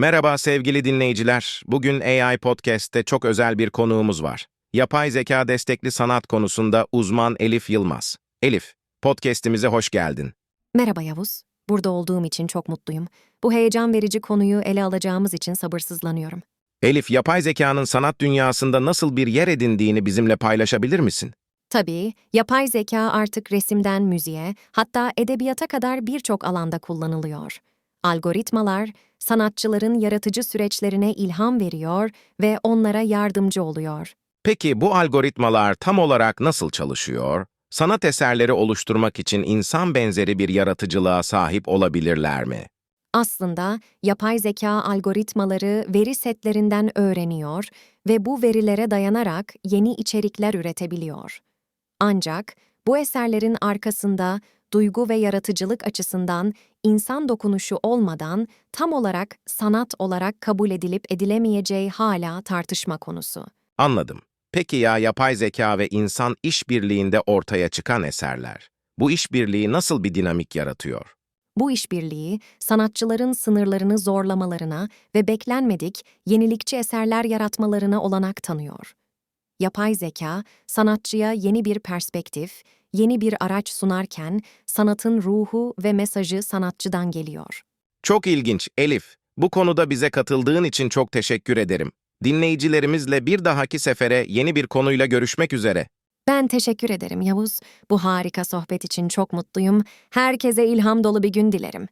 Merhaba sevgili dinleyiciler. Bugün AI Podcast'te çok özel bir konuğumuz var. Yapay zeka destekli sanat konusunda uzman Elif Yılmaz. Elif, podcast'imize hoş geldin. Merhaba Yavuz. Burada olduğum için çok mutluyum. Bu heyecan verici konuyu ele alacağımız için sabırsızlanıyorum. Elif, yapay zekanın sanat dünyasında nasıl bir yer edindiğini bizimle paylaşabilir misin? Tabii, yapay zeka artık resimden müziğe, hatta edebiyata kadar birçok alanda kullanılıyor. Algoritmalar, sanatçıların yaratıcı süreçlerine ilham veriyor ve onlara yardımcı oluyor. Peki bu algoritmalar tam olarak nasıl çalışıyor? Sanat eserleri oluşturmak için insan benzeri bir yaratıcılığa sahip olabilirler mi? Aslında yapay zeka algoritmaları veri setlerinden öğreniyor ve bu verilere dayanarak yeni içerikler üretebiliyor. Ancak bu eserlerin arkasında duygu ve yaratıcılık açısından insan dokunuşu olmadan tam olarak sanat olarak kabul edilip edilemeyeceği hala tartışma konusu. Anladım. Peki ya yapay zeka ve insan işbirliğinde ortaya çıkan eserler? Bu işbirliği nasıl bir dinamik yaratıyor? Bu işbirliği, sanatçıların sınırlarını zorlamalarına ve beklenmedik, yenilikçi eserler yaratmalarına olanak tanıyor. Yapay zeka, sanatçıya yeni bir perspektif, yeni bir araç sunarken, sanatın ruhu ve mesajı sanatçıdan geliyor. Çok ilginç Elif. Bu konuda bize katıldığın için çok teşekkür ederim. Dinleyicilerimizle bir dahaki sefere yeni bir konuyla görüşmek üzere. Ben teşekkür ederim Yavuz. Bu harika sohbet için çok mutluyum. Herkese ilham dolu bir gün dilerim.